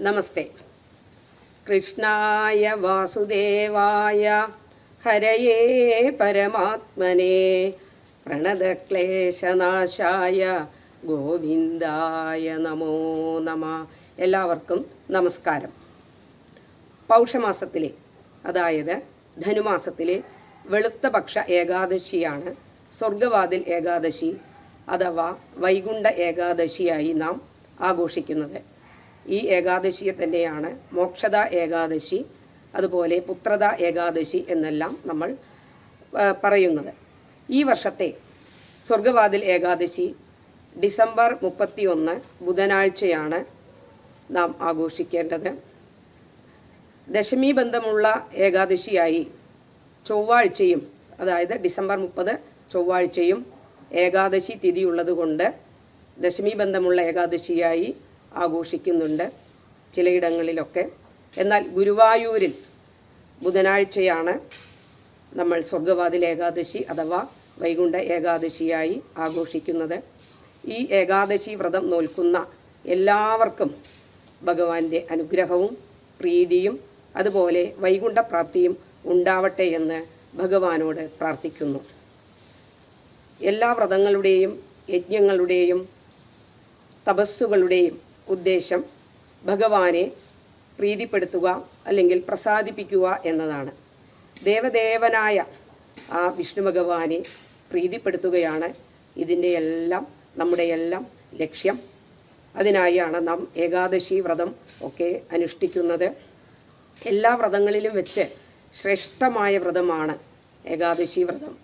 നമസ്തേ. കൃഷ്ണായ വാസുദേവായ ഹരയേ പരമാത്മനെ. പ്രണതക്ലേശനാശായ ഗോവിന്ദായ നമോ നമ. എല്ലാവർക്കും നമസ്കാരം. പൗഷമാസത്തിലെ അതായത് ധനുമാസത്തിലെ വെളുത്തപക്ഷ ഏകാദശിയാണ് സ്വർഗവാതിൽ ഏകാദശി അഥവാ വൈകുണ്ഠ ഏകാദശിയായി നാം ആഘോഷിക്കുന്നത്. ഈ ഏകാദശിയെ തന്നെയാണ് മോക്ഷത ഏകാദശി അതുപോലെ പുത്രത ഏകാദശി എന്നെല്ലാം നമ്മൾ പറയുന്നത്. ഈ വർഷത്തെ സ്വർഗവാതിൽ ഏകാദശി ഡിസംബർ മുപ്പത്തി ഒന്ന് ബുധനാഴ്ചയാണ് നാം ആഘോഷിക്കേണ്ടത്. ദശമി ബന്ധമുള്ള ഏകാദശിയായി ചൊവ്വാഴ്ചയും അതായത് ഡിസംബർ മുപ്പത് ചൊവ്വാഴ്ചയും ഏകാദശി തിഥിയുള്ളതുകൊണ്ട് ദശമി ബന്ധമുള്ള ഏകാദശിയായി ആഘോഷിക്കുന്നുണ്ട് ചിലയിടങ്ങളിലൊക്കെ. എന്നാൽ ഗുരുവായൂരിൽ ബുധനാഴ്ചയാണ് നമ്മൾ സ്വർഗവാതിൽ ഏകാദശി അഥവാ വൈകുണ്ഠ ഏകാദശിയായി ആഘോഷിക്കുന്നത്. ഈ ഏകാദശി വ്രതം നോൽക്കുന്ന എല്ലാവർക്കും ഭഗവാന്റെ അനുഗ്രഹവും പ്രീതിയും അതുപോലെ വൈകുണ്ഠപ്രാപ്തിയും ഉണ്ടാവട്ടെ എന്ന് ഭഗവാനോട് പ്രാർത്ഥിക്കുന്നു. എല്ലാ വ്രതങ്ങളുടെയും യജ്ഞങ്ങളുടെയും തപസ്സുകളുടെയും ഉദ്ദേശം ഭഗവാനെ പ്രീതിപ്പെടുത്തുക അല്ലെങ്കിൽ പ്രസാദിപ്പിക്കുക എന്നതാണ്. ദേവദേവനായ ആ വിഷ്ണു ഭഗവാനെ പ്രീതിപ്പെടുത്തുകയാണ് ഇതിന്റെ എല്ലാം നമ്മുടെ എല്ലാം ലക്ഷ്യം. അതിനായാണ് നാം ഏകാദശി വ്രതം ഒക്കെ അനുഷ്ഠിക്കുന്നത്. എല്ലാ വ്രതങ്ങളിലും വെച്ച് ശ്രേഷ്ഠമായ വ്രതമാണ് ഏകാദശി വ്രതം.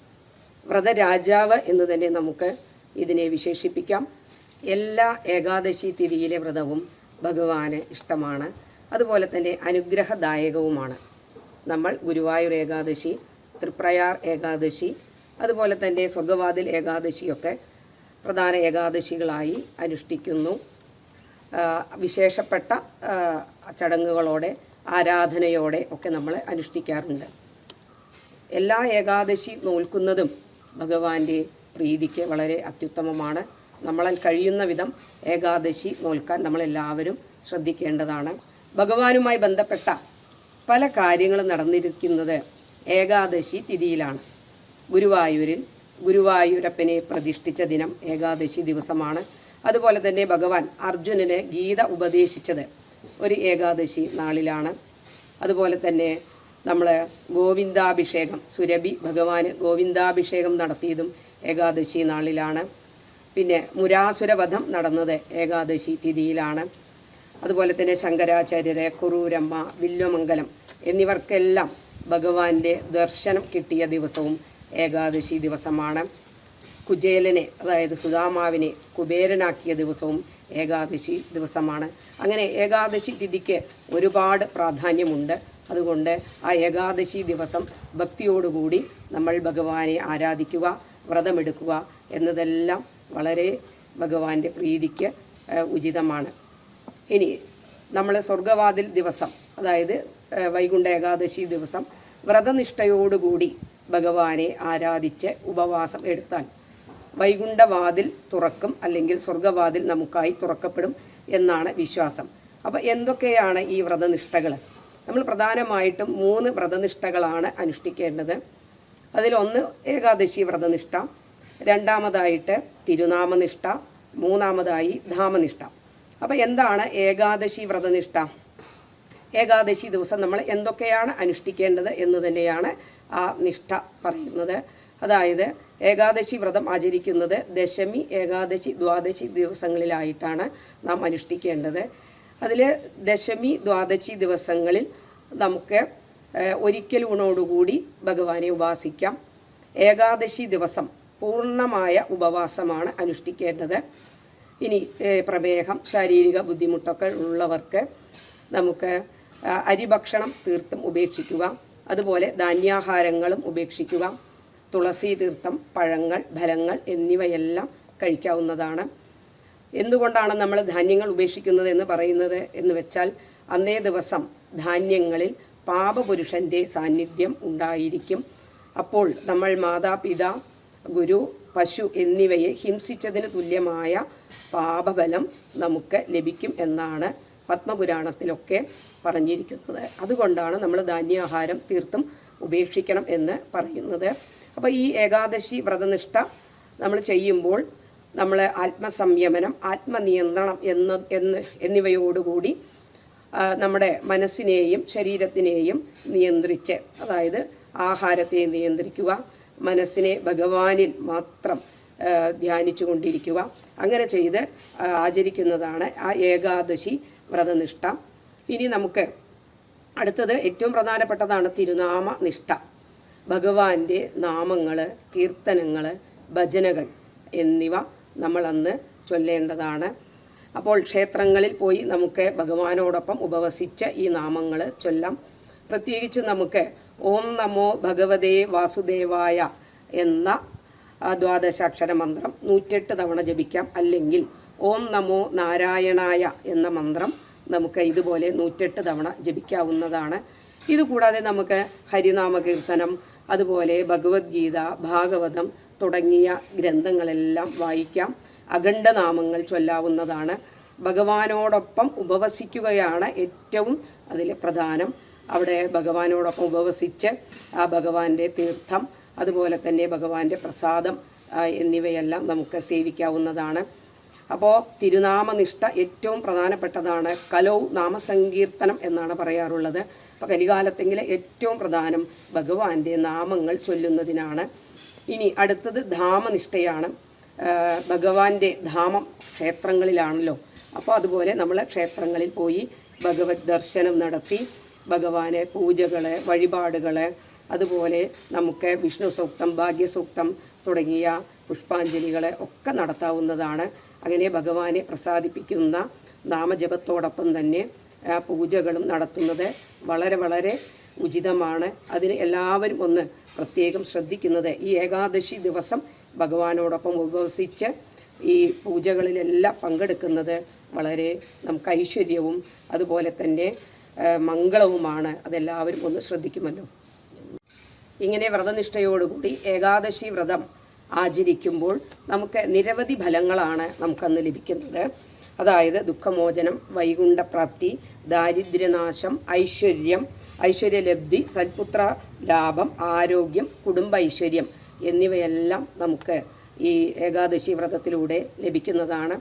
വ്രതരാജാവ് എന്ന് തന്നെ നമുക്ക് ഇതിനെ വിശേഷിപ്പിക്കാം. എല്ലാ ഏകാദശി തിഥിയിലെ വ്രതവും ഭഗവാന് ഇഷ്ടമാണ്. അതുപോലെ തന്നെ അനുഗ്രഹദായകവുമാണ്. നമ്മൾ ഗുരുവായൂർ ഏകാദശി തൃപ്രയാർ ഏകാദശി അതുപോലെ തന്നെ സ്വർഗവാതിൽ ഏകാദശിയൊക്കെ പ്രധാന ഏകാദശികളായി അനുഷ്ഠിക്കുന്നു. വിശേഷപ്പെട്ട ചടങ്ങുകളോടെ ആരാധനയോടെ ഒക്കെ നമ്മൾ അനുഷ്ഠിക്കാറുണ്ട്. എല്ലാ ഏകാദശി നോൽക്കുന്നതും ഭഗവാന്റെ പ്രീതിക്ക് വളരെ അത്യുത്തമമാണ്. നമ്മളാൽ കഴിയുന്ന വിധം ഏകാദശി നോൽക്കാൻ നമ്മളെല്ലാവരും ശ്രദ്ധിക്കേണ്ടതാണ്. ഭഗവാനുമായി ബന്ധപ്പെട്ട പല കാര്യങ്ങളും നടന്നിരിക്കുന്നത് ഏകാദശി തിഥിയിലാണ്. ഗുരുവായൂരിൽ ഗുരുവായൂരപ്പനെ പ്രതിഷ്ഠിച്ച ദിനം ഏകാദശി ദിവസമാണ്. അതുപോലെ തന്നെ ഭഗവാൻ അർജുനന് ഗീത ഉപദേശിച്ചത് ഒരു ഏകാദശി നാളിലാണ്. അതുപോലെ തന്നെ നമ്മൾ ഗോവിന്ദാഭിഷേകം സുരഭി ഭഗവാന് ഗോവിന്ദാഭിഷേകം നടത്തിയതും ഏകാദശി നാളിലാണ്. പിന്നെ മുരാസുരവധം നടന്നത് ഏകാദശി തിഥിയിലാണ്. അതുപോലെ തന്നെ ശങ്കരാചാര്യരെ കുറൂരമ്മ വില്വമംഗലം എന്നിവർക്കെല്ലാം ഭഗവാന്റെ ദർശനം കിട്ടിയ ദിവസവും ഏകാദശി ദിവസമാണ്. കുചേലനെ അതായത് സുധാമാവിനെ കുബേരനാക്കിയ ദിവസവും ഏകാദശി ദിവസമാണ്. അങ്ങനെ ഏകാദശി തിഥിക്ക് ഒരുപാട് പ്രാധാന്യമുണ്ട്. അതുകൊണ്ട് ആ ഏകാദശി ദിവസം ഭക്തിയോടുകൂടി നമ്മൾ ഭഗവാനെ ആരാധിക്കുക വ്രതമെടുക്കുക എന്നതെല്ലാം വളരെ ഭഗവാന്റെ പ്രീതിക്ക് ഉചിതമാണ്. ഇനി നമ്മൾ സ്വർഗവാതിൽ ദിവസം അതായത് വൈകുണ്ഠ ഏകാദശി ദിവസം വ്രതനിഷ്ഠയോടുകൂടി ഭഗവാനെ ആരാധിച്ച് ഉപവാസം എടുത്താൽ വൈകുണ്ഠവാതിൽ തുറക്കും അല്ലെങ്കിൽ സ്വർഗവാതിൽ നമുക്കായി തുറക്കപ്പെടും എന്നാണ് വിശ്വാസം. അപ്പോൾ എന്തൊക്കെയാണ് ഈ വ്രതനിഷ്ഠകൾ നമ്മൾ പ്രധാനമായിട്ടും മൂന്ന് വ്രതനിഷ്ഠകളാണ് അനുഷ്ഠിക്കേണ്ടത്. അതിലൊന്ന് ഏകാദശി വ്രതനിഷ്ഠ രണ്ടാമതായിട്ട് തിരുനാമനിഷ്ഠ മൂന്നാമതായി ധാമനിഷ്ഠ. അപ്പോൾ എന്താണ് ഏകാദശി വ്രതനിഷ്ഠ? ഏകാദശി ദിവസം നമ്മൾ എന്തൊക്കെയാണ് അനുഷ്ഠിക്കേണ്ടത് എന്ന് തന്നെയാണ് ആ നിഷ്ഠ പറയുന്നത്. അതായത് ഏകാദശി വ്രതം ആചരിക്കുന്നത് ദശമി ഏകാദശി ദ്വാദശി ദിവസങ്ങളിലായിട്ടാണ് നാം അനുഷ്ഠിക്കേണ്ടത്. അതിൽ ദശമി ദ്വാദശി ദിവസങ്ങളിൽ നമുക്ക് ഒരിക്കൽ ഊണോടുകൂടി ഭഗവാനെ ഉപാസിക്കാം. ഏകാദശി ദിവസം പൂർണമായ ഉപവാസമാണ് അനുഷ്ഠിക്കേണ്ടത്. ഇനി പ്രമേഹം ശാരീരിക ബുദ്ധിമുട്ടൊക്കെ ഉള്ളവർക്ക് നമുക്ക് അരി അരിഭക്ഷണം തീർത്തും ഉപേക്ഷിക്കുക. അതുപോലെ ധാന്യാഹാരങ്ങളും ഉപേക്ഷിക്കുക. തുളസി തീർത്ഥം പഴങ്ങൾ ഫലങ്ങൾ എന്നിവയെല്ലാം കഴിക്കാവുന്നതാണ്. എന്തുകൊണ്ടാണ് നമ്മൾ ധാന്യങ്ങൾ ഉപേക്ഷിക്കുന്നത് എന്ന് പറയുന്നത് എന്ന് വെച്ചാൽ അന്നേ ദിവസം ധാന്യങ്ങളിൽ പാപപുരുഷന്റെ സാന്നിധ്യം ഉണ്ടായിരിക്കും. അപ്പോൾ നമ്മൾ മാതാപിതാ ഗുരു പശു എന്നിവയെ ഹിംസിച്ചതിന് തുല്യമായ പാപബലം നമുക്ക് ലഭിക്കും എന്നാണ് പത്മപുരാണത്തിലൊക്കെ പറഞ്ഞിരിക്കുന്നത്. അതുകൊണ്ടാണ് നമ്മൾ ധാന്യാഹാരം തീർത്തും ഉപേക്ഷിക്കണം എന്ന് പറയുന്നത്. അപ്പോൾ ഈ ഏകാദശി വ്രതനിഷ്ഠ നമ്മൾ ചെയ്യുമ്പോൾ നമ്മൾ ആത്മസംയമനം ആത്മനിയന്ത്രണം എന്ന എന്ന് എന്നിവയോടുകൂടി നമ്മുടെ മനസ്സിനെയും ശരീരത്തിനെയും നിയന്ത്രിച്ച് അതായത് ആഹാരത്തെ നിയന്ത്രിക്കുക മനസ്സിനെ ഭഗവാനിൽ മാത്രം ധ്യാനിച്ചു കൊണ്ടിരിക്കുക അങ്ങനെ ചെയ്ത് ആചരിക്കുന്നതാണ് ആ ഏകാദശി വ്രതനിഷ്ഠ. ഇനി നമുക്ക് അടുത്തത് ഏറ്റവും പ്രധാനപ്പെട്ടതാണ് തിരുനാമ നിഷ്ഠ ഭഗവാന്റെ നാമങ്ങൾ കീർത്തനങ്ങൾ ഭജനകൾ എന്നിവ നമ്മൾ അന്ന് ചൊല്ലേണ്ടതാണ്. അപ്പോൾ ക്ഷേത്രങ്ങളിൽ പോയി നമുക്ക് ഭഗവാനോടൊപ്പം ഉപവസിച്ച് ഈ നാമങ്ങൾ ചൊല്ലാം. പ്രത്യേകിച്ച് നമുക്ക് ഓം നമോ ഭഗവതേ വാസുദേവായ എന്ന ദ്വാദശാക്ഷര മന്ത്രം നൂറ്റെട്ട് തവണ ജപിക്കാം. അല്ലെങ്കിൽ ഓം നമോ നാരായണായ എന്ന മന്ത്രം നമുക്ക് ഇതുപോലെ നൂറ്റെട്ട് തവണ ജപിക്കാവുന്നതാണ്. ഇതുകൂടാതെ നമുക്ക് ഹരിനാമ കീർത്തനം അതുപോലെ ഭഗവത്ഗീത ഭാഗവതം തുടങ്ങിയ ഗ്രന്ഥങ്ങളെല്ലാം വായിക്കാം. അഖണ്ഡനാമങ്ങൾ ചൊല്ലാവുന്നതാണ്. ഭഗവാനോടൊപ്പം ഉപവസിക്കുകയാണ് ഏറ്റവും അതിലെ പ്രധാനം. അവിടെ ഭഗവാനോടൊപ്പം ഉപവസിച്ച് ആ ഭഗവാന്റെ തീർത്ഥം അതുപോലെ തന്നെ ഭഗവാന്റെ പ്രസാദം എന്നിവയെല്ലാം നമുക്ക് സേവിക്കാവുന്നതാണ്. അപ്പോൾ തിരുനാമനിഷ്ഠ ഏറ്റവും പ്രധാനപ്പെട്ടതാണ്. കലൗ നാമസങ്കീർത്തനം എന്നാണ് പറയാറുള്ളത്. അപ്പോൾ കലികാലത്തെങ്കിൽ ഏറ്റവും പ്രധാനം ഭഗവാന്റെ നാമങ്ങൾ ചൊല്ലുന്നതിനാണ്. ഇനി അടുത്തത് ധാമനിഷ്ഠയാണ്. ഭഗവാന്റെ ധാമം ക്ഷേത്രങ്ങളിലാണല്ലോ. അപ്പോൾ അതുപോലെ നമ്മൾ ക്ഷേത്രങ്ങളിൽ പോയി ഭഗവത് ദർശനം നടത്തി ഭഗവാനെ പൂജകൾ വഴിപാടുകൾ അതുപോലെ നമുക്ക് വിഷ്ണു സൂക്തം ഭാഗ്യസൂക്തം തുടങ്ങിയ പുഷ്പാഞ്ജലികൾ ഒക്കെ നടത്താവുന്നതാണ്. അങ്ങനെ ഭഗവാനെ പ്രസാദിപ്പിക്കുന്ന നാമജപത്തോടൊപ്പം തന്നെ പൂജകളും നടത്തുന്നത് വളരെ വളരെ ഉചിതമാണ്. അതിന് എല്ലാവരും ഒന്ന് പ്രത്യേകം ശ്രദ്ധിക്കുന്നത്. ഈ ഏകാദശി ദിവസം ഭഗവാനോടൊപ്പം ഉപവസിച്ച് ഈ പൂജകളിലെല്ലാം പങ്കെടുക്കുന്നത് വളരെ നമുക്ക് ഐശ്വര്യവും അതുപോലെ തന്നെ മംഗളവുമാണ്. അതെല്ലാവരും ഒന്ന് ശ്രദ്ധിക്കുമല്ലോ. ഇങ്ങനെ വ്രതനിഷ്ഠയോടുകൂടി ഏകാദശി വ്രതം ആചരിക്കുമ്പോൾ നമുക്ക് നിരവധി ഫലങ്ങളാണ് നമുക്കന്ന് ലഭിക്കുന്നത്. അതായത് ദുഃഖമോചനം വൈകുണ്ഠപ്രാപ്തി ദാരിദ്ര്യനാശം ഐശ്വര്യം ഐശ്വര്യലബ്ധി സൽപുത്ര ലാഭം ആരോഗ്യം കുടുംബ ഐശ്വര്യം എന്നിവയെല്ലാം നമുക്ക് ഈ ഏകാദശി വ്രതത്തിലൂടെ ലഭിക്കുന്നതാണ്.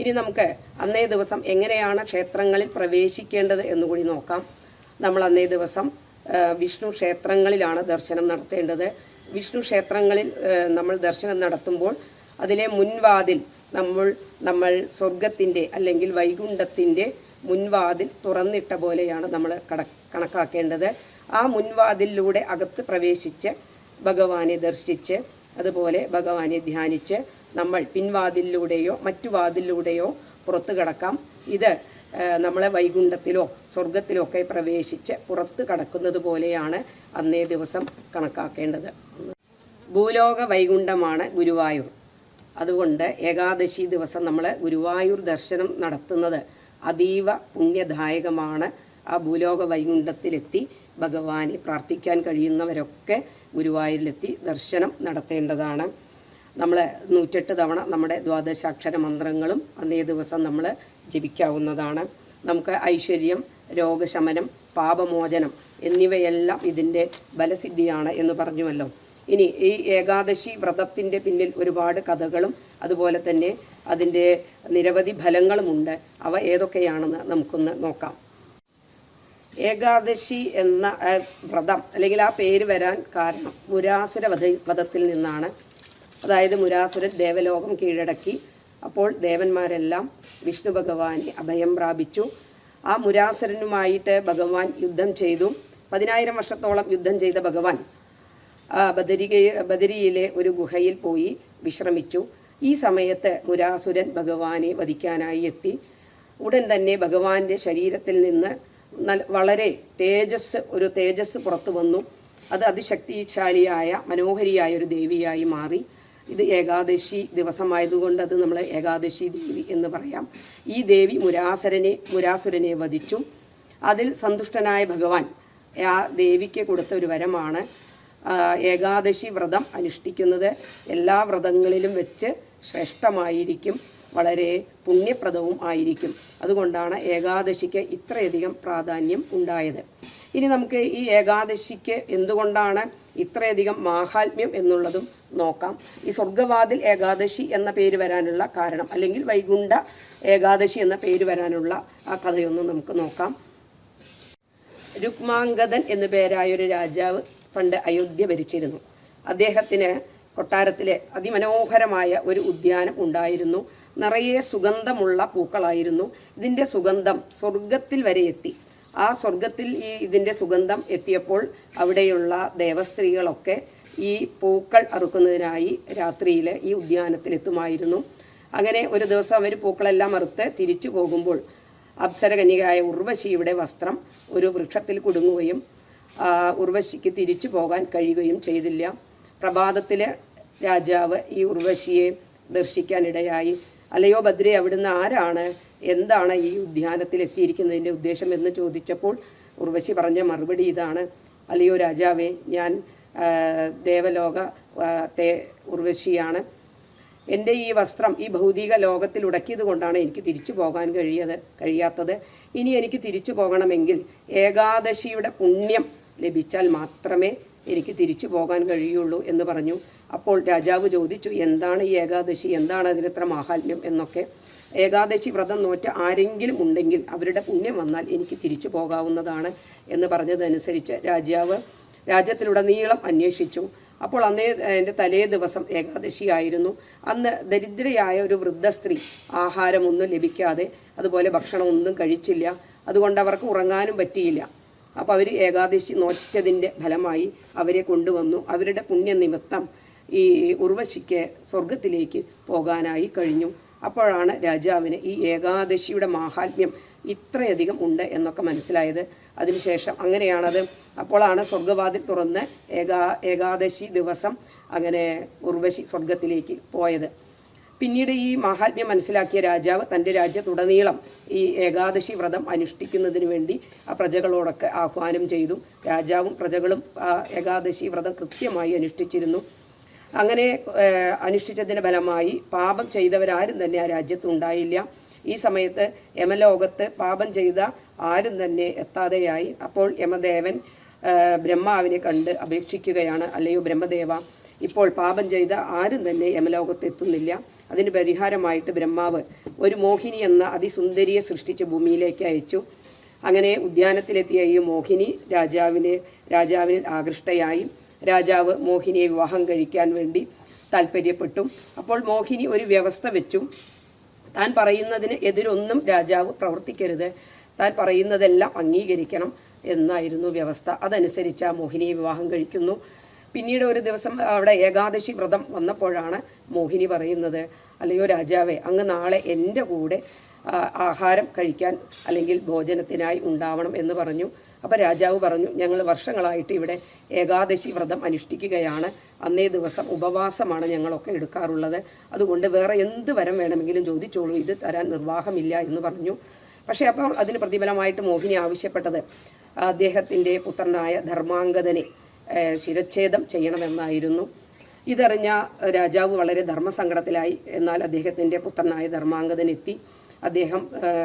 ഇനി നമുക്ക് അന്നേ ദിവസം എങ്ങനെയാണ് ക്ഷേത്രങ്ങളിൽ പ്രവേശിക്കേണ്ടത് എന്നുകൂടി നോക്കാം. നമ്മൾ അന്നേ ദിവസം വിഷ്ണു ക്ഷേത്രങ്ങളിലാണ് ദർശനം നടത്തേണ്ടത്. വിഷ്ണു ക്ഷേത്രങ്ങളിൽ നമ്മൾ ദർശനം നടത്തുമ്പോൾ അതിലെ മുൻവാതിൽ നമ്മൾ നമ്മൾ സ്വർഗത്തിന്റെ അല്ലെങ്കിൽ വൈകുണ്ഠത്തിന്റെ മുൻവാതിൽ തുറന്നിട്ട പോലെയാണ് നമ്മൾ കണക്കാക്കേണ്ടത്. ആ മുൻവാതിലിലൂടെ അകത്ത് പ്രവേശിച്ച് ഭഗവാനെ ദർശിച്ച് അതുപോലെ ഭഗവാനെ ധ്യാനിച്ച് നമ്മൾ പിൻവാതിലിലൂടെയോ മറ്റു വാതിലിലൂടെയോ പുറത്തു കടക്കാം. ഇത് നമ്മളെ വൈകുണ്ഠത്തിലോ സ്വർഗത്തിലോ ഒക്കെ പ്രവേശിച്ച് പുറത്തു കടക്കുന്നത് പോലെയാണ് അന്നേ ദിവസം കണക്കാക്കേണ്ടത്. ഭൂലോക വൈകുണ്ഠമാണ് ഗുരുവായൂർ. അതുകൊണ്ട് ഏകാദശി ദിവസം നമ്മൾ ഗുരുവായൂർ ദർശനം നടത്തുന്നത് അതീവ പുണ്യദായകമാണ്. ആ ഭൂലോക വൈകുണ്ഠത്തിലെത്തി ഭഗവാനെ പ്രാർത്ഥിക്കാൻ കഴിയുന്നവരൊക്കെ ഗുരുവായൂരിലെത്തി ദർശനം നടത്തേണ്ടതാണ്. നമ്മൾ നൂറ്റെട്ട് തവണ നമ്മുടെ ദ്വാദശാക്ഷര മന്ത്രങ്ങളും അന്നേ ദിവസം നമ്മൾ ജപിക്കാവുന്നതാണ്. നമുക്ക് ഐശ്വര്യം രോഗശമനം പാപമോചനം എന്നിവയെല്ലാം ഇതിന്റെ ബലസിദ്ധിയാണ് എന്ന് പറഞ്ഞുവല്ലോ. ഇനി ഈ ഏകാദശി വ്രതത്തിന്റെ പിന്നിൽ ഒരുപാട് കഥകളും അതുപോലെ തന്നെ അതിന്റെ നിരവധി ഫലങ്ങളുമുണ്ട്. അവ ഏതൊക്കെയാണെന്ന് നമുക്കൊന്ന് നോക്കാം. ഏകാദശി എന്ന വ്രതം അല്ലെങ്കിൽ ആ പേര് വരാൻ കാരണം മുരാസുര വധ വധത്തിൽ നിന്നാണ് അതായത് മുരാസുരൻ ദേവലോകം കീഴടക്കി. അപ്പോൾ ദേവന്മാരെല്ലാം വിഷ്ണു ഭഗവാനെ അഭയം പ്രാപിച്ചു. ആ മുരാസുരനുമായിട്ട് ഭഗവാൻ യുദ്ധം ചെയ്തു. പതിനായിരം വർഷത്തോളം യുദ്ധം ചെയ്ത ഭഗവാൻ ബദരിക ബദരിയിലെ ഒരു ഗുഹയിൽ പോയി വിശ്രമിച്ചു. ഈ സമയത്ത് മുരാസുരൻ ഭഗവാനെ വധിക്കാനായി എത്തി. ഉടൻ തന്നെ ഭഗവാന്റെ ശരീരത്തിൽ നിന്ന് വളരെ തേജസ് ഒരു തേജസ് പുറത്തു വന്നു. അത് അതിശക്തിശാലിയായ മനോഹരിയായ ഒരു ദേവിയായി മാറി. ഇത് ഏകാദശി ദിവസമായതുകൊണ്ട് അത് നമ്മൾ ഏകാദശി ദേവി എന്ന് പറയാം. ഈ ദേവി മുരാസരനെ മുരാസുരനെ വധിച്ചു. അതിൽ സന്തുഷ്ടനായ ഭഗവാൻ ആ ദേവിക്ക് കൊടുത്ത ഒരു വരമാണ് ഏകാദശി വ്രതം അനുഷ്ഠിക്കുന്നത്. എല്ലാ വ്രതങ്ങളിലും വെച്ച് ശ്രേഷ്ഠമായിരിക്കും വളരെ പുണ്യപ്രദവും ആയിരിക്കും. അതുകൊണ്ടാണ് ഏകാദശിക്ക് ഇത്രയധികം പ്രാധാന്യം ഉണ്ടായത്. ഇനി നമുക്ക് ഈ ഏകാദശിക്ക് എന്തുകൊണ്ടാണ് ഇത്രയധികം മാഹാത്മ്യം എന്നുള്ളതും നോക്കാം. ഈ സ്വർഗവാതിൽ ഏകാദശി എന്ന പേര് വരാനുള്ള കാരണം അല്ലെങ്കിൽ വൈകുണ്ഠ ഏകാദശി എന്ന പേര് വരാനുള്ള ആ കഥയൊന്നും നമുക്ക് നോക്കാം. രുക്മാംഗദൻ എന്നു പേരായ ഒരു രാജാവ് പണ്ട് അയോധ്യ ഭരിച്ചിരുന്നു. അദ്ദേഹത്തിന് കൊട്ടാരത്തിലെ അതിമനോഹരമായ ഒരു ഉദ്യാനം ഉണ്ടായിരുന്നു. നിറയെ സുഗന്ധമുള്ള പൂക്കളായിരുന്നു. ഇതിന്റെ സുഗന്ധം സ്വർഗത്തിൽ വരെ എത്തി. ആ സ്വർഗത്തിൽ ഈ ഇതിന്റെ സുഗന്ധം എത്തിയപ്പോൾ അവിടെയുള്ള ദേവസ്ത്രീകളൊക്കെ ഈ പൂക്കൾ അറുക്കുന്നതിനായി രാത്രിയിൽ ഈ ഉദ്യാനത്തിലെത്തുമായിരുന്നു. അങ്ങനെ ഒരു ദിവസം അവർ പൂക്കളെല്ലാം അറുത്ത് തിരിച്ചു പോകുമ്പോൾ അപ്സരകന്യകയായ ഉർവശിയുടെ വസ്ത്രം ഒരു വൃക്ഷത്തിൽ കുടുങ്ങുകയും ഉർവശിക്ക് തിരിച്ചു പോകാൻ കഴിയുകയും ചെയ്തില്ല. പ്രഭാതത്തിൽ രാജാവ് ഈ ഉർവശിയെ ദർശിക്കാനിടയായി. അല്ലയോ ഭദ്രെ അവിടുന്ന് ആരാണ്? എന്താണ് ഈ ഉദ്യാനത്തിൽ എത്തിയിരിക്കുന്നതിന്റെ ഉദ്ദേശം? എന്ന് ചോദിച്ചപ്പോൾ ഉർവശി പറഞ്ഞ മറുപടി ഇതാണ്. അല്ലയോ രാജാവേ ഞാൻ ആ, ദേവലോക ആ, ഉർവശിയാണ്. എന്റെ ഈ വസ്ത്രം ഈ ഭൗതിക ലോകത്തിൽ ഉടക്കിയത് കൊണ്ടാണ് എനിക്ക് തിരിച്ചു പോകാൻ കഴിയത് കഴിയാത്തത്. ഇനി എനിക്ക് തിരിച്ചു പോകണമെങ്കിൽ ഏകാദശിയുടെ പുണ്യം ലഭിച്ചാൽ മാത്രമേ എനിക്ക് തിരിച്ചു പോകാൻ കഴിയുള്ളൂ എന്ന് പറഞ്ഞു. അപ്പോൾ രാജാവ് ചോദിച്ചു എന്താണ് ഈ ഏകാദശി? എന്താണ് അതിനിത്ര മാഹാത്മ്യം? എന്നൊക്കെ. ഏകാദശി വ്രതം നോറ്റ ആരെങ്കിലും ഉണ്ടെങ്കിൽ അവരുടെ പുണ്യം വന്നാൽ എനിക്ക് തിരിച്ചു പോകാവുന്നതാണ് എന്ന് പറഞ്ഞതനുസരിച്ച് രാജാവ് രാജ്യത്തിലുടനീളം അന്വേഷിച്ചു. അപ്പോൾ അന്നേ എന്റെ തലേ ദിവസം ഏകാദശിയായിരുന്നു. അന്ന് ദരിദ്രയായ ഒരു വൃദ്ധ സ്ത്രീ ആഹാരമൊന്നും ലഭിക്കാതെ അതുപോലെ ഭക്ഷണമൊന്നും കഴിച്ചില്ല. അതുകൊണ്ട് അവർക്ക് ഉറങ്ങാനും പറ്റിയില്ല. അപ്പോൾ അവർ ഏകാദശി നോറ്റതിന്റെ ഫലമായി അവരെ കൊണ്ടുവന്നു. അവരുടെ പുണ്യനിമിത്തം ഈ ഉർവശിക്ക് സ്വർഗത്തിലേക്ക് പോകാനായി കഴിഞ്ഞു. അപ്പോഴാണ് രാജാവിന് ഈ ഏകാദശിയുടെ മാഹാത്മ്യം ഇത്രയധികം ഉണ്ട് എന്നൊക്കെ മനസ്സിലായത്. അതിനുശേഷം അങ്ങനെയാണത്. അപ്പോഴാണ് സ്വർഗവാതിൽ തുറന്ന് ഏകാ ഏകാദശി ദിവസം അങ്ങനെ ഉർവശി സ്വർഗത്തിലേക്ക് പോയത്. പിന്നീട് ഈ മഹാത്മ്യം മനസ്സിലാക്കിയ രാജാവ് തന്റെ രാജ്യത്തുടനീളം ഈ ഏകാദശി വ്രതം അനുഷ്ഠിക്കുന്നതിന് വേണ്ടി ആ പ്രജകളോടൊക്കെ ആഹ്വാനം ചെയ്തു. രാജാവും പ്രജകളും ആ ഏകാദശി വ്രതം കൃത്യമായി അനുഷ്ഠിച്ചിരുന്നു. അങ്ങനെ അനുഷ്ഠിച്ചതിന്റെ ഫലമായി പാപം ചെയ്തവരാരും തന്നെ ആ രാജ്യത്ത് ഉണ്ടായില്ല. ഈ സമയത്ത് യമലോകത്ത് പാപം ചെയ്ത ആരും തന്നെ എത്താതെയായി. അപ്പോൾ യമദേവൻ ബ്രഹ്മാവിനെ കണ്ട് അപേക്ഷിക്കുകയാണ് അല്ലയോ ബ്രഹ്മദേവ ഇപ്പോൾ പാപം ചെയ്ത ആരും തന്നെ യമലോകത്ത് എത്തുന്നില്ല. അതിന് പരിഹാരമായിട്ട് ബ്രഹ്മാവ് ഒരു മോഹിനി എന്ന അതിസുന്ദരിയെ സൃഷ്ടിച്ച് ഭൂമിയിലേക്ക് അയച്ചു. അങ്ങനെ ഉദ്യാനത്തിലെത്തിയ ഈ മോഹിനി രാജാവിനെ രാജാവിനിൽ ആകൃഷ്ടയായി. രാജാവ് മോഹിനിയെ വിവാഹം കഴിക്കാൻ വേണ്ടി താല്പര്യപ്പെട്ടു അപ്പോൾ മോഹിനി ഒരു വ്യവസ്ഥ വെച്ചു. താൻ പറയുന്നതിന് എതിരൊന്നും രാജാവ് പ്രവർത്തിക്കരുത്. താൻ പറയുന്നതെല്ലാം അംഗീകരിക്കണം എന്നായിരുന്നു വ്യവസ്ഥ. അതനുസരിച്ച് ആ മോഹിനിയെ വിവാഹം കഴിക്കുന്നു. പിന്നീട് ഒരു ദിവസം അവിടെ ഏകാദശി വ്രതം വന്നപ്പോഴാണ് മോഹിനി പറയുന്നത് അല്ലയോ രാജാവേ അങ്ങ് നാളെ എന്റെ കൂടെ ആഹാരം കഴിക്കാൻ അല്ലെങ്കിൽ ഭോജനത്തിനായി ഉണ്ടാവണം എന്ന് പറഞ്ഞു. അപ്പോൾ രാജാവ് പറഞ്ഞു ഞങ്ങൾ വർഷങ്ങളായിട്ട് ഇവിടെ ഏകാദശി വ്രതം അനുഷ്ഠിക്കുകയാണ്. അന്നേ ദിവസം ഉപവാസമാണ് ഞങ്ങളൊക്കെ എടുക്കാറുള്ളത്. അതുകൊണ്ട് വേറെ എന്ത് വരം വേണമെങ്കിലും ചോദിച്ചോളൂ. ഇത് തരാൻ നിർവാഹമില്ല എന്ന് പറഞ്ഞു. പക്ഷേ അപ്പോൾ അതിന് പ്രതിഫലമായിട്ട് മോഹിനി ആവശ്യപ്പെട്ടത് അദ്ദേഹത്തിന്റെ പുത്രനായ ധർമാംഗതനെ ശിരച്ഛേദം ചെയ്യണമെന്നായിരുന്നു. ഇതറിഞ്ഞ രാജാവ് വളരെ ധർമ്മസങ്കടത്തിലായി. എന്നാൽ അദ്ദേഹത്തിന്റെ പുത്രനായ ധർമാംഗതൻ എത്തി അദ്ദേഹം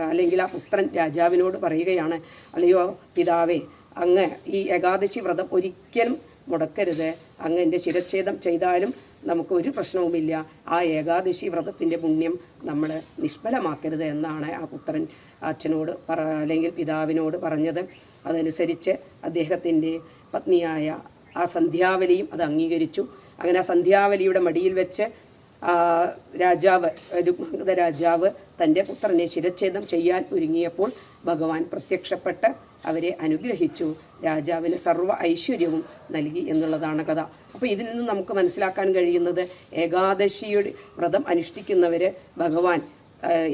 അല്ലെങ്കിൽ ആ പുത്രൻ രാജാവിനോട് പറയുകയാണ് അല്ലയോ പിതാവേ അങ്ങ് ഈ ഏകാദശി വ്രതം ഒരിക്കലും മുടക്കരുത്. അങ്ങ് എന്റെ ശിരച്ഛേദം ചെയ്താലും നമുക്ക് ഒരു പ്രശ്നവുമില്ല. ആ ഏകാദശി വ്രതത്തിന്റെ പുണ്യം നമ്മൾ നിഷ്ഫലമാക്കരുത് എന്നാണ് ആ പുത്രൻ അച്ഛനോട് പറ അല്ലെങ്കിൽ പിതാവിനോട് പറഞ്ഞത്. അതനുസരിച്ച് അദ്ദേഹത്തിന്റെ പത്നിയായ ആ സന്ധ്യാവലിയും അത് അംഗീകരിച്ചു. അങ്ങനെ ആ സന്ധ്യാവലിയുടെ മടിയിൽ വെച്ച് രാജാവ് രുക്മാംഗത രാജാവ് തന്റെ പുത്രനെ ശിരച്ഛേദം ചെയ്യാൻ ഒരുങ്ങിയപ്പോൾ ഭഗവാൻ പ്രത്യക്ഷപ്പെട്ട് അവരെ അനുഗ്രഹിച്ചു. രാജാവിന് സർവ ഐശ്വര്യവും നൽകി എന്നുള്ളതാണ് കഥ. അപ്പോൾ ഇതിൽ നിന്ന് നമുക്ക് മനസ്സിലാക്കാൻ കഴിയുന്നത് ഏകാദശിയുടെ വ്രതം അനുഷ്ഠിക്കുന്നവർ ഭഗവാൻ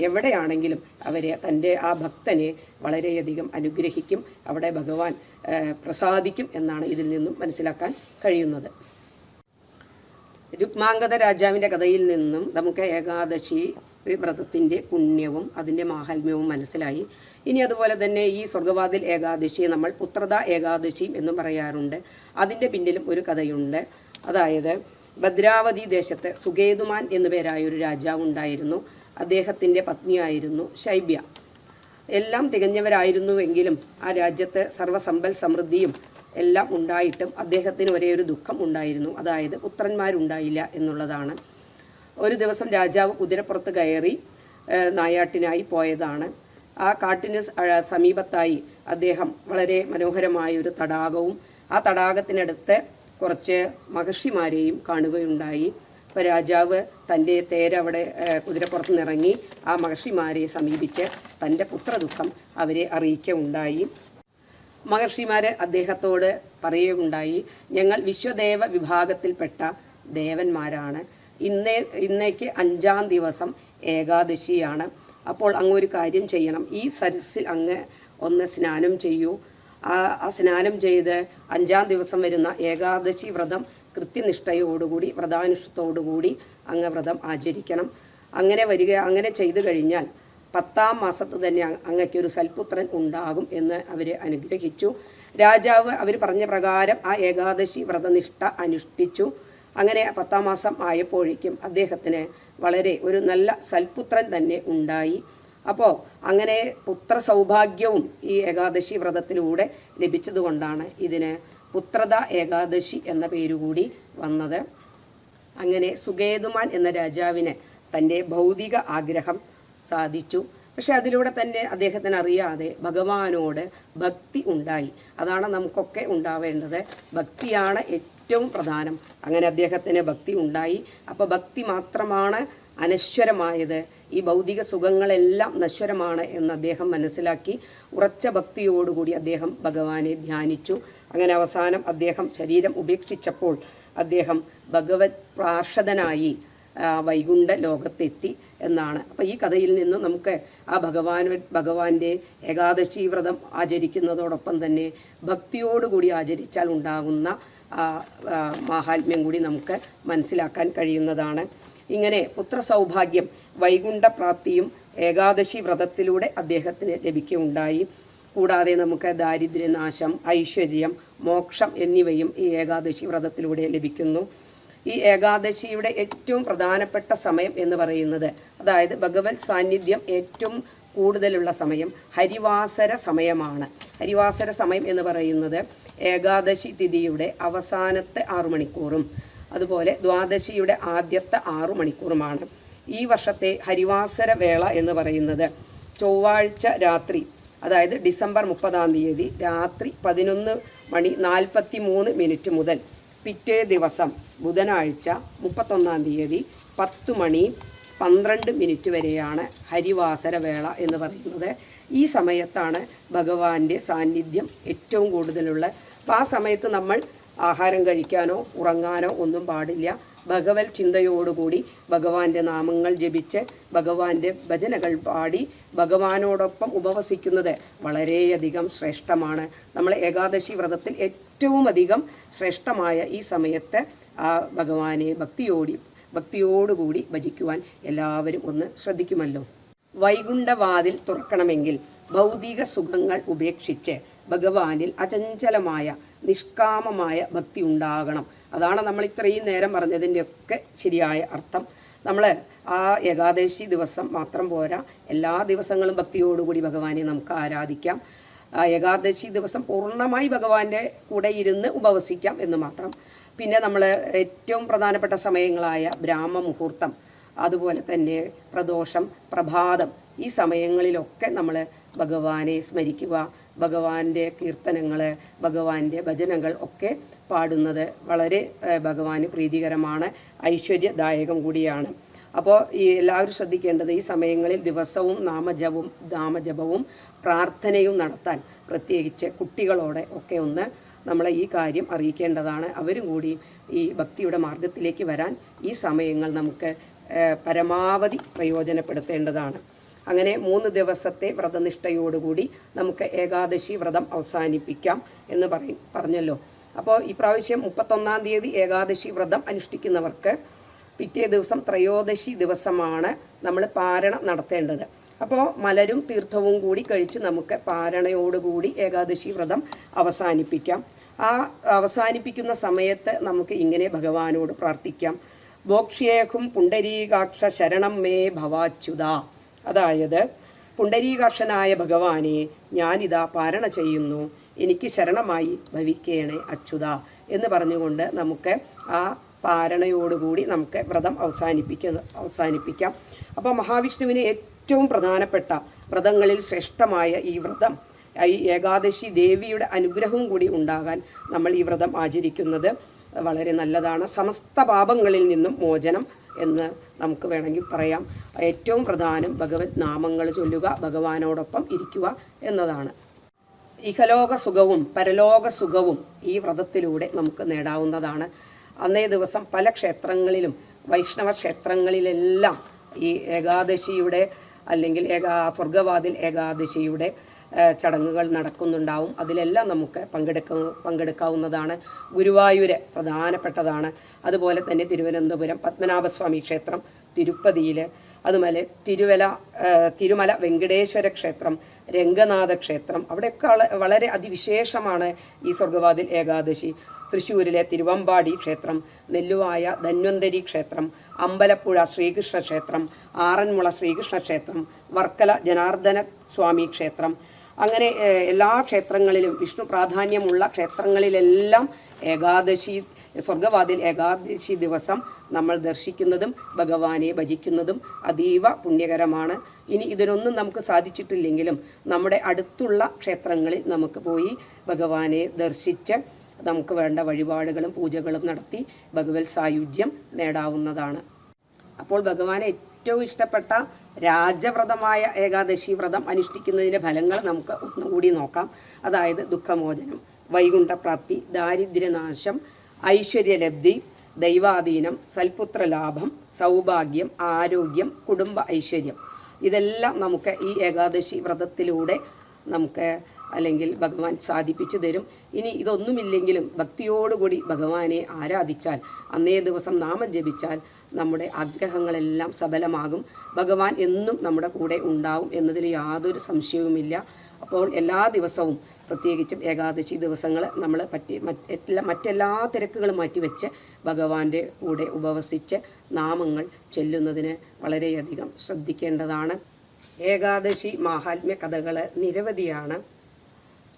എവിടെയാണെങ്കിലും അവരെ തന്റെ ആ ഭക്തനെ വളരെയധികം അനുഗ്രഹിക്കും. അവിടെ ഭഗവാൻ പ്രസാദിക്കും എന്നാണ് ഇതിൽ നിന്നും മനസ്സിലാക്കാൻ കഴിയുന്നത്. രുക്മാംഗത രാജാവിന്റെ കഥയിൽ നിന്നും നമുക്ക് ഏകാദശി വ്രതത്തിന്റെ പുണ്യവും അതിന്റെ മാഹാത്മ്യവും മനസ്സിലായി. ഇനി അതുപോലെ തന്നെ ഈ സ്വർഗവാതിൽ ഏകാദശിയെ നമ്മൾ പുത്രത ഏകാദശിയും എന്നും പറയാറുണ്ട്. അതിന്റെ പിന്നിലും ഒരു കഥയുണ്ട്. അതായത് ഭദ്രാവതി ദേശത്ത് സുഗേതുമാൻ എന്നു പേരായ ഒരു രാജാവ് ഉണ്ടായിരുന്നു. അദ്ദേഹത്തിന്റെ പത്നിയായിരുന്നു ശൈബ്യ. എല്ലാം തികഞ്ഞവരായിരുന്നുവെങ്കിലും ആ രാജ്യത്ത് സർവസമ്പൽ സമൃദ്ധിയും എല്ലാം ഉണ്ടായിട്ടും അദ്ദേഹത്തിന് ഒരേ ഒരു ദുഃഖം ഉണ്ടായിരുന്നു. അതായത് പുത്രന്മാരുണ്ടായില്ല എന്നുള്ളതാണ്. ഒരു ദിവസം രാജാവ് കുതിരപ്പുറത്ത് കയറി നായാട്ടിനായി പോയതാണ്. ആ കാട്ടിന് സമീപത്തായി അദ്ദേഹം വളരെ മനോഹരമായ ഒരു തടാകവും ആ തടാകത്തിനടുത്ത് കുറച്ച് മഹർഷിമാരെയും കാണുകയുണ്ടായി. അപ്പോൾ രാജാവ് തന്റെ തേരവിടെ അവിടെ കുതിരപ്പുറത്ത് നിന്നിറങ്ങി ആ മഹർഷിമാരെ സമീപിച്ച് തന്റെ പുത്രദുഃഖം അവരെ അറിയിക്കുകയുണ്ടായി മഹർഷിമാര് അദ്ദേഹത്തോട് പറയുകയുണ്ടായി ഞങ്ങൾ വിശ്വദേവ വിഭാഗത്തിൽപ്പെട്ട ദേവന്മാരാണ്. ഇന്നേ ഇന്നേക്ക് അഞ്ചാം ദിവസം ഏകാദശിയാണ്. അപ്പോൾ അങ്ങ് ഒരു കാര്യം ചെയ്യണം. ഈ സരസിൽ അങ്ങ് ഒന്ന് സ്നാനം ചെയ്യൂ. ആ സ്നാനം ചെയ്ത് അഞ്ചാം ദിവസം വരുന്ന ഏകാദശി വ്രതം കൃത്യനിഷ്ഠയോടുകൂടി വ്രതാനുഷ്ഠത്തോടുകൂടി അങ്ങ് വ്രതം ആചരിക്കണം. അങ്ങനെ വരിക അങ്ങനെ ചെയ്തു കഴിഞ്ഞാൽ പത്താം മാസത്ത് തന്നെ അ- അങ്ങയ്ക്കൊരു സൽപുത്രൻ ഉണ്ടാകും എന്ന് അവരെ അനുഗ്രഹിച്ചു. രാജാവ് അവർ പറഞ്ഞ പ്രകാരം ആ ഏകാദശി വ്രതനിഷ്ഠ അനുഷ്ഠിച്ചു. അങ്ങനെ പത്താം മാസം ആയപ്പോഴേക്കും അദ്ദേഹത്തിന് വളരെ ഒരു നല്ല സൽപുത്രൻ തന്നെ ഉണ്ടായി. അപ്പോൾ അങ്ങനെ പുത്ര സൗഭാഗ്യവും ഈ ഏകാദശി വ്രതത്തിലൂടെ ലഭിച്ചതുകൊണ്ടാണ് ഇതിന് പുത്രത ഏകാദശി എന്ന പേരുകൂടി വന്നത്. അങ്ങനെ സുഗേതുമാൻ എന്ന രാജാവിന് തന്റെ ഭൗതിക ആഗ്രഹം സാധിച്ചു. പക്ഷെ അതിലൂടെ തന്നെ അദ്ദേഹത്തിന് അറിയാതെ ഭഗവാനോട് ഭക്തി ഉണ്ടായി. അതാണ് നമുക്കൊക്കെ ഉണ്ടാവേണ്ടത്. ഭക്തിയാണ് ഏറ്റവും പ്രധാനം. അങ്ങനെ അദ്ദേഹത്തിന് ഭക്തി ഉണ്ടായി. അപ്പോൾ ഭക്തി മാത്രമാണ് അനശ്വരമായത്. ഈ ഭൗതിക സുഖങ്ങളെല്ലാം നശ്വരമാണ് എന്ന് അദ്ദേഹം മനസ്സിലാക്കി. ഉറച്ച ഭക്തിയോടുകൂടി അദ്ദേഹം ഭഗവാനെ ധ്യാനിച്ചു. അങ്ങനെ അവസാനം അദ്ദേഹം ശരീരം ഉപേക്ഷിച്ചപ്പോൾ അദ്ദേഹം ഭഗവത് പ്രാർഷദനായി ആ, വൈകുണ്ഠ ലോകത്തെത്തി എന്നാണ്. അപ്പോൾ ഈ കഥയിൽ നിന്ന് നമുക്ക് ആ ഭഗവാൻ ഭഗവാന്റെ ഏകാദശി വ്രതം ആചരിക്കുന്നതോടൊപ്പം തന്നെ ഭക്തിയോടുകൂടി ആചരിച്ചാൽ ഉണ്ടാകുന്ന മാഹാത്മ്യം കൂടി നമുക്ക് മനസ്സിലാക്കാൻ കഴിയുന്നതാണ്. ഇങ്ങനെ പുത്രസൗഭാഗ്യം വൈകുണ്ഠപ്രാപ്തിയും ഏകാദശി വ്രതത്തിലൂടെ അദ്ദേഹത്തിന് ലഭിക്കുകയുണ്ടായി. കൂടാതെ നമുക്ക് ദാരിദ്ര്യനാശം ഐശ്വര്യം മോക്ഷം എന്നിവയും ഈ ഏകാദശി വ്രതത്തിലൂടെ ലഭിക്കുന്നു. ഈ ഏകാദശിയുടെ ഏറ്റവും പ്രധാനപ്പെട്ട സമയം എന്ന് പറയുന്നത്. അതായത് ഭഗവത് സാന്നിധ്യം ഏറ്റവും കൂടുതലുള്ള സമയം ഹരിവാസര സമയമാണ്. ഹരിവാസര സമയം എന്ന് പറയുന്നത് ഏകാദശി തിഥിയുടെ അവസാനത്തെ ആറു മണിക്കൂറും അതുപോലെ ദ്വാദശിയുടെ ആദ്യത്തെ ആറു മണിക്കൂറുമാണ്. ഈ വർഷത്തെ ഹരിവാസര വേള എന്ന് പറയുന്നത് ചൊവ്വാഴ്ച രാത്രി അതായത് ഡിസംബർ മുപ്പതാം തീയതി രാത്രി പതിനൊന്ന് മണി നാൽപ്പത്തി മൂന്ന് മിനിറ്റ് മുതൽ പിറ്റേ ദിവസം ബുധനാഴ്ച മുപ്പത്തൊന്നാം തീയതി പത്ത് മണി പന്ത്രണ്ട് മിനിറ്റ് വരെയാണ് ഹരിവാസര വേള എന്ന് പറയുന്നത്. ഈ സമയത്താണ് ഭഗവാന്റെ സാന്നിധ്യം ഏറ്റവും കൂടുതലുള്ള. അപ്പോൾ ആ സമയത്ത് നമ്മൾ ആഹാരം കഴിക്കാനോ ഉറങ്ങാനോ ഒന്നും പാടില്ല. ഭഗവത് ചിന്തയോടുകൂടി ഭഗവാന്റെ നാമങ്ങൾ ജപിച്ച് ഭഗവാന്റെ ഭജനകൾ പാടി ഭഗവാനോടൊപ്പം ഉപവസിക്കുന്നത് വളരെയധികം ശ്രേഷ്ഠമാണ്. നമ്മൾ ഏകാദശി വ്രതത്തിൽ ഏറ്റവും അധികം ശ്രേഷ്ഠമായ ഈ സമയത്ത് ആ ഭഗവാനെ ഭക്തിയോടി ഭക്തിയോടുകൂടി ഭജിക്കുവാൻ എല്ലാവരും ഒന്ന് ശ്രദ്ധിക്കുമല്ലോ. വൈകുണ്ഠവാതിൽ തുറക്കണമെങ്കിൽ ഭൗതിക സുഖങ്ങൾ ഉപേക്ഷിച്ച് ഭഗവാനിൽ അചഞ്ചലമായ നിഷ്കാമമായ ഭക്തി ഉണ്ടാകണം. അതാണ് നമ്മൾ ഇത്രയും നേരം പറഞ്ഞതിന്റെയൊക്കെ ശരിയായ അർത്ഥം. നമ്മൾ ആ ഏകാദശി ദിവസം മാത്രം പോരാ. എല്ലാ ദിവസങ്ങളും ഭക്തിയോടുകൂടി ഭഗവാനെ നമുക്ക് ആരാധിക്കാം. ഏകാദശി ദിവസം പൂർണമായി ഭഗവാന്റെ കൂടെ ഇരുന്ന് ഉപവസിക്കാം എന്ന് മാത്രം. പിന്നെ നമ്മൾ ഏറ്റവും പ്രധാനപ്പെട്ട സമയങ്ങളായ ബ്രാഹ്മ മുഹൂർത്തം അതുപോലെ തന്നെ പ്രദോഷം പ്രഭാതം ഈ സമയങ്ങളിലൊക്കെ നമ്മൾ ഭഗവാനെ സ്മരിക്കുക ഭഗവാന്റെ കീർത്തനങ്ങൾ ഭഗവാന്റെ ഭജനകൾ ഒക്കെ പാടുന്നത് വളരെ ഭഗവാന് പ്രീതികരമാണ് ഐശ്വര്യദായകം കൂടിയാണ്. അപ്പോൾ ഈ എല്ലാവരും ശ്രദ്ധിക്കേണ്ടത് ഈ സമയങ്ങളിൽ ദിവസവും നാമജപവും നാമജപവും പ്രാർത്ഥനയും നടത്താൻ പ്രത്യേകിച്ച് കുട്ടികളോടെ ഒക്കെ ഒന്ന് നമ്മളെ ഈ കാര്യം അറിയിക്കേണ്ടതാണ്. അവരും കൂടി ഈ ഭക്തിയുടെ മാർഗത്തിലേക്ക് വരാൻ ഈ സമയങ്ങൾ നമുക്ക് പരമാവധി പ്രയോജനപ്പെടുത്തേണ്ടതാണ്. അങ്ങനെ മൂന്ന് ദിവസത്തെ വ്രതനിഷ്ഠയോടുകൂടി നമുക്ക് ഏകാദശി വ്രതം അവസാനിപ്പിക്കാം എന്ന് പറയും പറഞ്ഞല്ലോ. അപ്പോൾ ഇപ്രാവശ്യം മുപ്പത്തൊന്നാം തീയതി ഏകാദശി വ്രതം അനുഷ്ഠിക്കുന്നവർക്ക് പിറ്റേ ദിവസം ത്രയോദശി ദിവസമാണ് നമ്മൾ പാരണ നടത്തേണ്ടത്. അപ്പോൾ മലരും തീർത്ഥവും കൂടി കഴിച്ച് നമുക്ക് പാരണയോടുകൂടി ഏകാദശി വ്രതം അവസാനിപ്പിക്കാം. ആ അവസാനിപ്പിക്കുന്ന സമയത്ത് നമുക്ക് ഇങ്ങനെ ഭഗവാനോട് പ്രാർത്ഥിക്കാം. ബോക്ഷ്യേഹും പുണ്ടരീകാക്ഷ ശരണം മേ ഭവാച്യുത. അതായത് പുണ്ടരീകാക്ഷനായ ഭഗവാനെ ഞാനിതാ പാരണ ചെയ്യുന്നു. എനിക്ക് ശരണമായി ഭവിക്കേണേ അച്യുത. എന്ന് പറഞ്ഞുകൊണ്ട് നമുക്ക് ആ പാരണയോടുകൂടി നമുക്ക് വ്രതം അവസാനിപ്പിക്ക അവസാനിപ്പിക്കാം. അപ്പോൾ മഹാവിഷ്ണുവിന് ഏറ്റവും പ്രധാനപ്പെട്ട വ്രതങ്ങളിൽ ശ്രേഷ്ഠമായ ഈ വ്രതം ഈ ഏകാദശി ദേവിയുടെ അനുഗ്രഹവും കൂടി ഉണ്ടാകാൻ നമ്മൾ ഈ വ്രതം ആചരിക്കുന്നത് വളരെ നല്ലതാണ്. സമസ്ത പാപങ്ങളിൽ നിന്നും മോചനം എന്ന് നമുക്ക് വേണമെങ്കിൽ പറയാം. ഏറ്റവും പ്രധാനം ഭഗവത് നാമങ്ങൾ ചൊല്ലുക ഭഗവാനോടൊപ്പം ഇരിക്കുക എന്നതാണ്. ഇഹലോക സുഖവും പരലോക സുഖവും ഈ വ്രതത്തിലൂടെ നമുക്ക് നേടാവുന്നതാണ്. അന്നേ ദിവസം പല ക്ഷേത്രങ്ങളിലും വൈഷ്ണവ ക്ഷേത്രങ്ങളിലെല്ലാം ഈ ഏകാദശിയുടെ അല്ലെങ്കിൽ ഏകാ സ്വർഗവാതിൽ ഏകാദശിയുടെ ചടങ്ങുകൾ നടക്കുന്നുണ്ടാവും. അതിലെല്ലാം നമുക്ക് പങ്കെടുക്ക പങ്കെടുക്കാവുന്നതാണ്. ഗുരുവായൂര് പ്രധാനപ്പെട്ടതാണ്. അതുപോലെ തന്നെ തിരുവനന്തപുരം പത്മനാഭസ്വാമി ക്ഷേത്രം തിരുപ്പതിയിൽ അതുപോലെ തിരുവല തിരുമല വെങ്കടേശ്വര ക്ഷേത്രം രംഗനാഥ ക്ഷേത്രം അവിടെയൊക്കെ വള- വളരെ അതിവിശേഷമാണ് ഈ സ്വർഗവാതിൽ ഏകാദശി. തൃശ്ശൂരിലെ തിരുവമ്പാടി ക്ഷേത്രം നെല്ലുവായ ധന്വന്തരി ക്ഷേത്രം അമ്പലപ്പുഴ ശ്രീകൃഷ്ണ ക്ഷേത്രം ആറന്മുള ശ്രീകൃഷ്ണ ക്ഷേത്രം വർക്കല ജനാർദ്ദന സ്വാമി ക്ഷേത്രം അങ്ങനെ എല്ലാ ക്ഷേത്രങ്ങളിലും വിഷ്ണു പ്രാധാന്യമുള്ള ക്ഷേത്രങ്ങളിലെല്ലാം ഏകാദശി സ്വർഗവാതിൽ ഏകാദശി ദിവസം നമ്മൾ ദർശിക്കുന്നതും ഭഗവാനെ ഭജിക്കുന്നതും അതീവ പുണ്യകരമാണ്. ഇനി ഇതിനൊന്നും നമുക്ക് സാധിച്ചിട്ടില്ലെങ്കിലും നമ്മുടെ അടുത്തുള്ള ക്ഷേത്രങ്ങളിൽ നമുക്ക് പോയി ഭഗവാനെ ദർശിച്ച് നമുക്ക് വേണ്ട വഴിപാടുകളും പൂജകളും നടത്തി ഭഗവത് സായുജ്യം നേടാവുന്നതാണ്. അപ്പോൾ ഭഗവാനെ ഏറ്റവും ഇഷ്ടപ്പെട്ട രാജവ്രതമായ ഏകാദശി വ്രതം അനുഷ്ഠിക്കുന്നതിന്റെ ഫലങ്ങൾ നമുക്ക് ഒന്നുകൂടി നോക്കാം. അതായത് ദുഃഖമോചനം വൈകുണ്ഠപ്രാപ്തി ദാരിദ്ര്യനാശം ഐശ്വര്യലബ്ധി ദൈവാധീനം സൽപുത്രലാഭം സൗഭാഗ്യം ആരോഗ്യം കുടുംബ ഐശ്വര്യം. ഇതെല്ലാം നമുക്ക് ഈ ഏകാദശി വ്രതത്തിലൂടെ നമുക്ക് അല്ലെങ്കിൽ ഭഗവാൻ സാധിപ്പിച്ചു തരും. ഇനി ഇതൊന്നുമില്ലെങ്കിലും ഭക്തിയോടുകൂടി ഭഗവാനെ ആരാധിച്ചാൽ അന്നേ ദിവസം നാമം ജപിച്ചാൽ നമ്മുടെ ആഗ്രഹങ്ങളെല്ലാം സഫലമാകും. ഭഗവാൻ എന്നും നമ്മുടെ കൂടെ ഉണ്ടാവും എന്നതിൽ യാതൊരു സംശയവുമില്ല. അപ്പോൾ എല്ലാ ദിവസവും പ്രത്യേകിച്ചും ഏകാദശി ദിവസങ്ങൾ നമ്മൾ പറ്റി മറ്റെല്ലാ മറ്റെല്ലാ തിരക്കുകളും മാറ്റിവെച്ച് ഭഗവാന്റെ കൂടെ ഉപവസിച്ച് നാമങ്ങൾ ചെല്ലുന്നതിന് വളരെയധികം ശ്രദ്ധിക്കേണ്ടതാണ്. ഏകാദശി മാഹാത്മ്യ കഥകൾ നിരവധിയാണ്.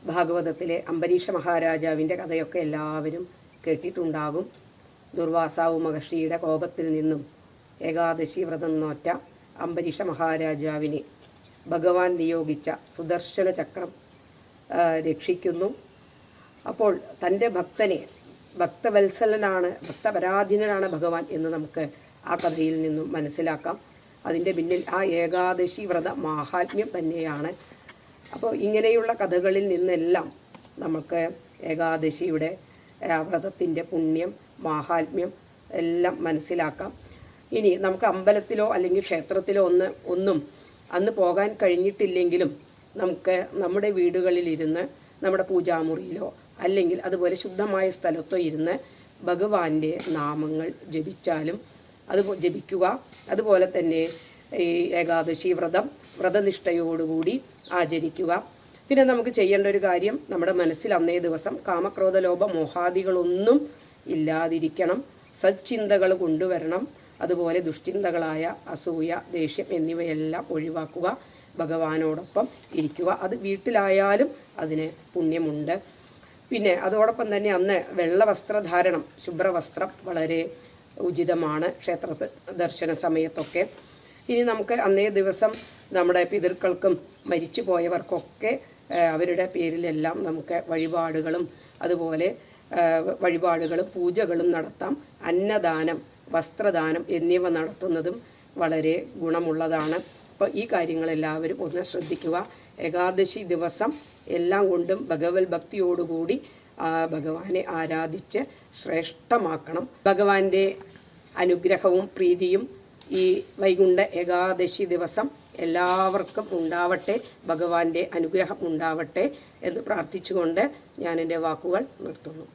ഭാഗവതത്തിലെ അംബരീഷ മഹാരാജാവിന്റെ കഥയൊക്കെ എല്ലാവരും കേട്ടിട്ടുണ്ടാകും. ദുർവാസാവു മഹർഷിയുടെ കോപത്തിൽ നിന്നും ഏകാദശി വ്രതം നോറ്റ അംബരീഷ മഹാരാജാവിനെ ഭഗവാൻ നിയോഗിച്ച സുദർശന ചക്രം രക്ഷിക്കുന്നു. അപ്പോൾ തന്റെ ഭക്തനെ ഭക്തവത്സലനാണ് ഭക്തപരാധീനനാണ് ഭഗവാൻ എന്ന് നമുക്ക് ആ കഥയിൽ നിന്നും മനസ്സിലാക്കാം. അതിന്റെ പിന്നിൽ ആ ഏകാദശി വ്രത മാഹാത്മ്യം തന്നെയാണ് അപ്പോൾ ഇങ്ങനെയുള്ള കഥകളിൽ നിന്നെല്ലാം നമുക്ക് ഏകാദശിയുടെ വ്രതത്തിന്റെ പുണ്യം മാഹാത്മ്യം എല്ലാം മനസ്സിലാക്കാം. ഇനി നമുക്ക് അമ്പലത്തിലോ അല്ലെങ്കിൽ ക്ഷേത്രത്തിലോ ഒന്ന് ഒന്നും അന്ന് പോകാൻ കഴിഞ്ഞിട്ടില്ലെങ്കിലും നമുക്ക് നമ്മുടെ വീടുകളിലിരുന്ന് നമ്മുടെ പൂജാമുറിയിലോ അല്ലെങ്കിൽ അതുപോലെ ശുദ്ധമായ സ്ഥലത്തോ ഇരുന്ന് ഭഗവാന്റെ നാമങ്ങൾ ജപിച്ചാലും അത് ജപിക്കുക. അതുപോലെ തന്നെ ഈ ഏകാദശി വ്രതം വ്രതനിഷ്ഠയോടുകൂടി ആചരിക്കുക. പിന്നെ നമുക്ക് ചെയ്യേണ്ട ഒരു കാര്യം നമ്മുടെ മനസ്സിൽ അന്നേ ദിവസം കാമക്രോധ ലോഭ മോഹാദികളൊന്നും ഇല്ലാതിരിക്കണം. സച്ചിന്തകൾ കൊണ്ടുവരണം. അതുപോലെ ദുഷ്ചിന്തകളായ അസൂയ ദേഷ്യം എന്നിവയെല്ലാം ഒഴിവാക്കുക. ഭഗവാനോടൊപ്പം ഇരിക്കുക. അത് വീട്ടിലായാലും അതിന് പുണ്യമുണ്ട്. പിന്നെ അതോടൊപ്പം തന്നെ അന്ന് വെള്ള വസ്ത്രധാരണം ശുഭ്രവസ്ത്രം വളരെ ഉചിതമാണ് ക്ഷേത്ര ദർശന സമയത്തൊക്കെ. ഇനി നമുക്ക് അന്നേ ദിവസം നമ്മുടെ പിതൃക്കൾക്കും മരിച്ചു പോയവർക്കൊക്കെ അവരുടെ പേരിലെല്ലാം നമുക്ക് വഴിപാടുകളും അതുപോലെ വഴിപാടുകളും പൂജകളും നടത്താം. അന്നദാനം വസ്ത്രദാനം എന്നിവ നടത്തുന്നതും വളരെ ഗുണമുള്ളതാണ്. അപ്പോൾ ഈ കാര്യങ്ങളെല്ലാവരും ഒന്ന് ശ്രദ്ധിക്കുക. ഏകാദശി ദിവസം എല്ലാം കൊണ്ടും ഭഗവത് ഭക്തിയോടുകൂടി ഭഗവാനെ ആരാധിച്ച് ശ്രേഷ്ഠമാക്കണം. ഭഗവാന്റെ അനുഗ്രഹവും പ്രീതിയും ഈ വൈകുണ്ഠ ഏകാദശി ദിവസം എല്ലാവർക്കും ഉണ്ടാവട്ടെ ഭഗവാന്റെ അനുഗ്രഹം ഉണ്ടാവട്ടെ എന്ന് പ്രാർത്ഥിച്ചുകൊണ്ട് ഞാൻ എന്റെ വാക്കുകൾ നിർത്തുന്നു.